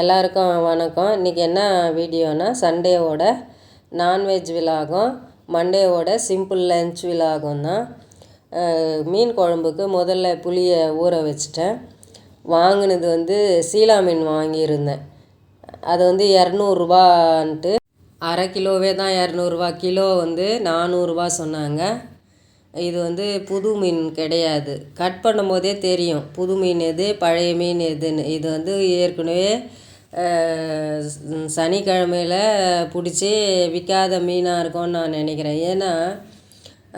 எல்லாருக்கும் வணக்கம். இன்றைக்கி என்ன வீடியோனா சண்டேவோட நான்வெஜ் விலாகும் மண்டேவோட சிம்பிள் லஞ்ச் விலாகும் தான். மீன் குழம்புக்கு முதல்ல புளியை ஊற வச்சிட்டேன். வாங்கினது வந்து சீலா மீன் வாங்கியிருந்தேன். அது வந்து இரநூறுபான்ட்டு அரை கிலோவே தான் இரநூறுவா கிலோ வந்து நானூறுரூவா சொன்னாங்க. இது வந்து புது மீன் கிடையாது. கட் பண்ணும்போதே தெரியும் புது மீன் எது பழைய மீன் எதுன்னு. இது வந்து ஏற்கனவே சனிக்கிழமையில் பிடிச்சி விற்காத மீனாக இருக்கும்னு நான் நினைக்கிறேன். ஏன்னா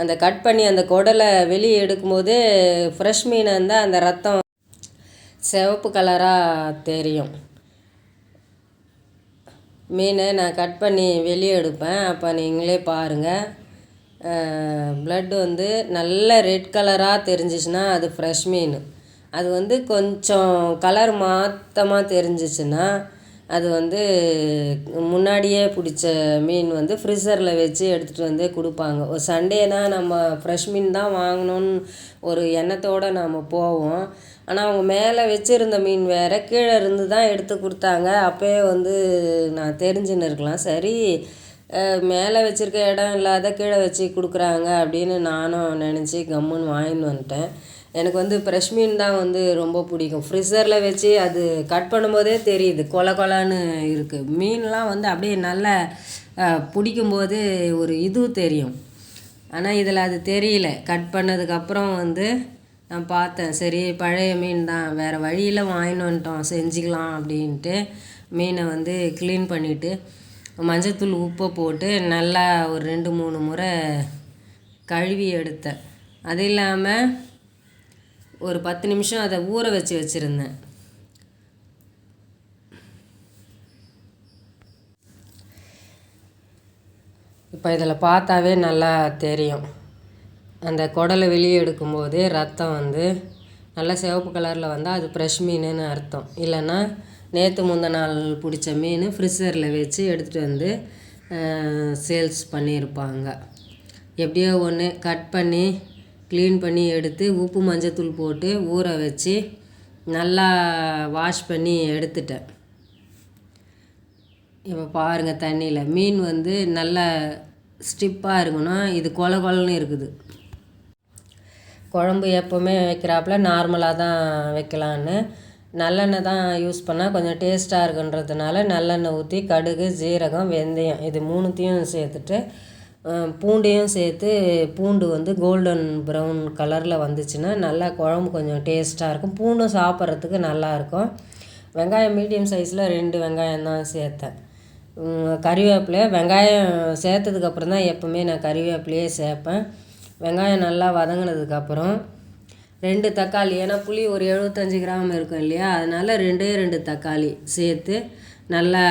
அந்த கட் பண்ணி அந்த குடலை வெளியே எடுக்கும்போது ஃப்ரெஷ் மீனாக இருந்தால் அந்த ரத்தம் சிவப்பு கலராக தெரியும். மீனை நான் கட் பண்ணி வெளியே எடுப்பேன். அப்போ நீங்களே பாருங்கள் ப்ளட் வந்து நல்ல ரெட் கலராக தெரிஞ்சிச்சுன்னா அது ஃப்ரெஷ் மீன். அது வந்து கொஞ்சம் கலர் மாற்றமாக தெரிஞ்சிச்சுன்னா அது வந்து முன்னாடியே பிடிச்ச மீன் வந்து ஃப்ரிசரில் வச்சு எடுத்துகிட்டு வந்து கொடுப்பாங்க. ஒரு சண்டேனா நம்ம ஃப்ரெஷ் மீன் தான் வாங்கணும்னு ஒரு எண்ணத்தோடு நாம் போவோம். ஆனால் அவங்க மேலே வச்சுருந்த மீன் வேறு கீழே இருந்து தான் எடுத்து கொடுத்தாங்க. அப்போயே வந்து நான் தெரிஞ்சுன்னு இருக்கலாம். சரி மேலே வச்சுருக்க இடம் இல்லாத கீழே வச்சு கொடுக்குறாங்க அப்படின்னு நானும் நினச்சி கம்முன்னு வாங்கின்னு வந்துட்டேன். எனக்கு வந்து ஃப்ரெஷ் மீன் தான் வந்து ரொம்ப பிடிக்கும். ஃப்ரிஸரில் வச்சு அது கட் பண்ணும்போதே தெரியுது. கொல கொலன்னு இருக்குது மீன்லாம் வந்து அப்படியே நல்லா பிடிக்கும்போது ஒரு இது தெரியும். ஆனால் இதில் அது தெரியல. கட் பண்ணதுக்கப்புறம் வந்து நான் பார்த்தேன். சரி பழைய மீன் தான். வேறு வழியில் வாங்கின்னு வந்துட்டோம். செஞ்சுக்கலாம் அப்படின்ட்டு மீனை வந்து க்ளீன் பண்ணிவிட்டு மஞ்சத்தூள் உப்பை போட்டு நல்லா ஒரு ரெண்டு மூணு முறை கழுவி எடுத்தேன். அது இல்லாமல் ஒரு பத்து நிமிஷம் அதை ஊற வச்சு வச்சுருந்தேன். இப்போ இதில் பார்த்தாவே நல்லா தெரியும். அந்த குடலை வெளியே எடுக்கும்போதே ரத்தம் வந்து நல்லா சிவப்பு கலரில் வந்தால் அது ஃப்ரெஷ் மீனுன்னு அர்த்தம். இல்லைன்னா நேற்று முந்த நாள் பிடிச்ச மீன் ஃப்ரிசரில் வச்சு எடுத்துகிட்டு வந்து சேல்ஸ் பண்ணியிருப்பாங்க. எப்படியோ ஒன்று கட் பண்ணி க்ளீன் பண்ணி எடுத்து உப்பு மஞ்சத்தூள் போட்டு ஊற வச்சு நல்லா வாஷ் பண்ணி எடுத்துட்டேன். இப்போ பாருங்கள் தண்ணியில். மீன் வந்து நல்லா ஸ்டிப்பாக இருக்கணும். இது கொல கொலன்னு இருக்குது. குழம்பு எப்போவுமே வைக்கிறாப்புல நார்மலாக தான் வைக்கலான்னு நல்லெண்ணெய் தான் யூஸ் பண்ணால் கொஞ்சம் டேஸ்ட்டாக இருக்குன்றதுனால நல்லெண்ணெய் ஊற்றி கடுகு ஜீரகம் வெந்தயம் இது மூணுத்தையும் சேர்த்துட்டு பூண்டையும் சேர்த்து பூண்டு வந்து கோல்டன் ப்ரௌன் கலரில் வந்துச்சுன்னா நல்லா குழம்பு கொஞ்சம் டேஸ்ட்டாக இருக்கும். பூண்டும் சாப்பிட்றதுக்கு நல்லாயிருக்கும் வெங்காயம் மீடியம் சைஸில் ரெண்டு வெங்காயம் தான் சேர்த்தேன். உம், வெங்காயம் சேர்த்ததுக்கப்புறம் தான் எப்போவுமே நான் கறிவேப்பிலையே சேர்ப்பேன். வெங்காயம் நல்லா வதங்கினதுக்கப்புறம் ரெண்டு தக்காளி ஏன்னா புளி ஒரு எழுபத்தஞ்சி கிராம் இருக்கும் இல்லையா? அதனால் ரெண்டே ரெண்டு தக்காளி சேர்த்து நல்லா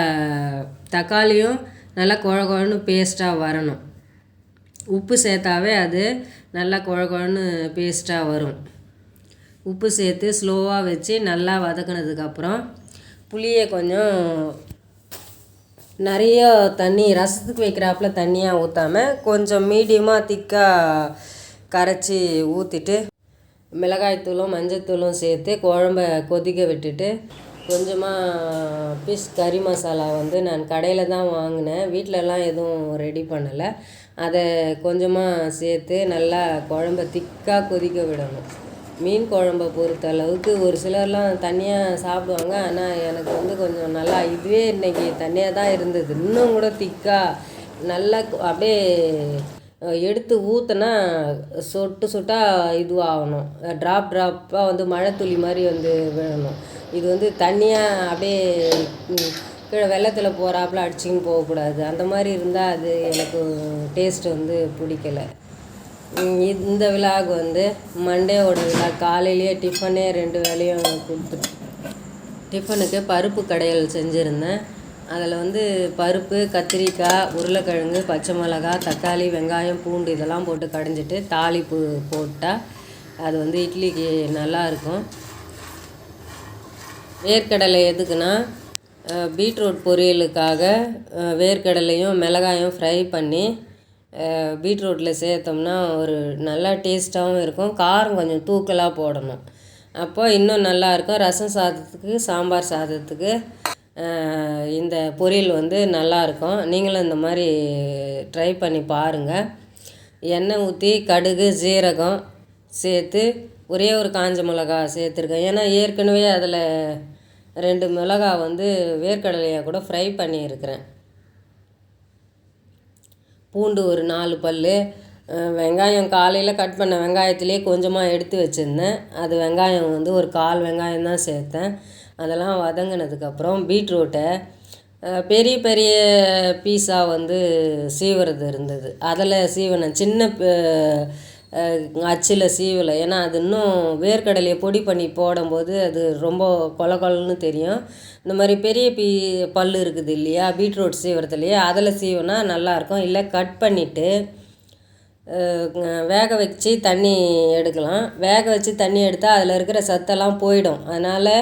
தக்காளியும் நல்லா குழ குழன்னு பேஸ்ட்டாக வரணும். உப்பு சேர்த்தாவே அது நல்லா குழ குழன்னு பேஸ்ட்டாக வரும். உப்பு சேர்த்து ஸ்லோவாக வச்சு நல்லா வதக்குனதுக்கப்புறம் புளியை கொஞ்சம் நிறைய தண்ணி ரசத்துக்கு வைக்கிறாப்புல தண்ணியாக ஊற்றாமல் கொஞ்சம் மீடியமாக திக்காக கரைச்சி ஊற்றிட்டு மிளகாய்த்தூளும் மஞ்சத்தூளும் சேர்த்து குழம்ப கொதிக்க விட்டுட்டு கொஞ்சமாக ஃபிஷ் கறி மசாலா வந்து நான் கடையில் தான் வாங்கினேன். வீட்டிலலாம் எதுவும் ரெடி பண்ணலை. அதை கொஞ்சமாக சேர்த்து நல்லா குழம்ப திக்காக கொதிக்க விடணும். மீன் குழம்ப பொறுத்த அளவுக்கு ஒரு சிலர்லாம் தனியாக சாப்பிடுவாங்க. ஆனால் எனக்கு வந்து கொஞ்சம் நல்லா இதுவே இன்றைக்கி தண்ணியாக தான் இருந்தது. இன்னும் கூட திக்காக நல்லா அப்படியே எடுத்து ஊற்றுனா சொட்டு சொட்டாக இதுவாகணும். ட்ராப் ட்ராப்பாக வந்து மழை துளி மாதிரி வந்து விழணும். இது வந்து தனியாக அப்படியே கீழே வெள்ளத்தில் போகிறாப்புல அடிச்சின்னு போகக்கூடாது. அந்த மாதிரி இருந்தால் அது எனக்கு டேஸ்ட் வந்து பிடிக்கல. இந்த விழாவுக்கு வந்து மண்டேவோட விழா காலையிலேயே டிஃபனே ரெண்டு வேலையும் கொடுத்து டிஃபனுக்கு பருப்பு கடையல் செஞ்சுருந்தேன். அதில் வந்து பருப்பு கத்திரிக்காய் உருளைக்கிழங்கு பச்சை மிளகாய் தக்காளி வெங்காயம் பூண்டு இதெல்லாம் போட்டு கடைஞ்சிட்டு தாளிப்பு போட்டால் அது வந்து இட்லிக்கு நல்லா இருக்கும். வேர்க்கடலை எதுக்குன்னா பீட்ரூட் பொரியலுக்காக வேர்க்கடலையும் மிளகாயும் ஃப்ரை பண்ணி பீட்ரூட்டில் சேர்த்தோம்னா ஒரு நல்லா டேஸ்ட்டாகவும் இருக்கும். காரம் கொஞ்சம் தூக்கலாக போடணும். அப்போ இன்னும் நல்லாயிருக்கும் ரசம் சாதத்துக்கு சாம்பார் சாதத்துக்கு இந்த பொரியல் வந்து நல்லாயிருக்கும் நீங்களும் இந்த மாதிரி ட்ரை பண்ணி பாருங்கள் எண்ணெய் ஊற்றி கடுகு ஜீரகம் சேர்த்து ஒரே ஒரு காஞ்ச மிளகா சேர்த்துருக்கேன். ஏன்னா ஏற்கனவே அதில் ரெண்டு மிளகா வந்து வேர்க்கடலையை கூட ஃப்ரை பண்ணியிருக்கிறேன். பூண்டு ஒரு நாலு பல் வெங்காயம் காலையில் கட் பண்ண வெங்காயத்திலே கொஞ்சமாக எடுத்து வச்சுருந்தேன். அது வெங்காயம் வந்து ஒரு கால் வெங்காயம் தான் சேர்த்தேன். அதெல்லாம் வதங்கினதுக்கப்புறம் பீட்ரூட்டை பெரிய பெரிய பீஸாக வந்து சீவுறது இருந்தது. அதில் சீவினேன் சின்ன அச்சில் சீவலை. ஏன்னா அது இன்னும் வேர்க்கடலையை பொடி பண்ணி போடும்போது அது ரொம்ப கொல கொலன்னு தெரியும். இந்த மாதிரி பெரிய பீ பல் இருக்குது இல்லையா பீட்ரூட் சீவுறதுலையே அதில் சீவினா நல்லாயிருக்கும். இல்லை கட் பண்ணிவிட்டு வேக வச்சு தண்ணி எடுக்கலாம். வேக வச்சு தண்ணி எடுத்தால் அதில் இருக்கிற சத்தெல்லாம் போயிடும். அதனால்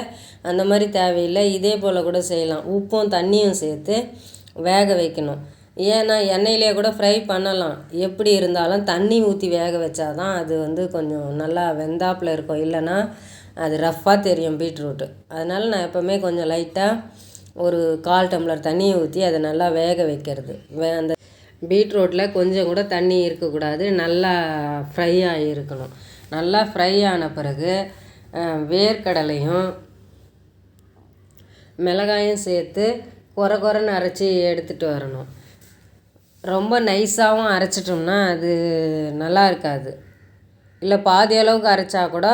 அந்த மாதிரி தேவையில்லை. இதே போல் கூட செய்யலாம். உப்பும் தண்ணியும் சேர்த்து வேக வைக்கணும். ஏன்னா எண்ணெயிலே கூட ஃப்ரை பண்ணலாம். எப்படி இருந்தாலும் தண்ணி ஊற்றி வேக வச்சாதான் அது வந்து கொஞ்சம் நல்லா வெந்தாப்பில் இருக்கும். இல்லைன்னா அது ரஃப்பாக தெரியும் பீட்ரூட்டு. அதனால் நான் எப்போவுமே கொஞ்சம் லைட்டாக ஒரு கால் டம்ளர் தண்ணியை ஊற்றி அதை நல்லா வேக வைக்கிறது. வே அந்த பீட்ரூட்டில் கொஞ்சம் கூட தண்ணி இருக்கக்கூடாது. நல்லா ஃப்ரை ஆகியிருக்கணும் நல்லா ஃப்ரை ஆன பிறகு வேர்க்கடலையும் மிளகாயும் சேர்த்து கொர கொரன்னு அரைச்சி எடுத்துகிட்டு வரணும். ரொம்ப நைஸாகவும் அரைச்சிட்டோம்னா அது நல்லா இருக்காது. இல்லை பாதி அளவுக்கு அரைச்சா கூட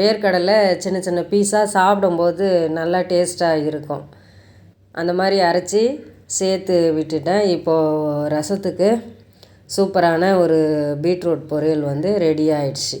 வேர்க்கடலை சின்ன சின்ன பீஸாக சாப்பிடும்போது நல்லா டேஸ்ட்டாக இருக்கும். அந்த மாதிரி அரைச்சி சேர்த்து விட்டுட்டேன். இப்போது ரசத்துக்கு சூப்பரான ஒரு பீட்ரூட் பொரியல் வந்து ரெடி ஆயிடுச்சு.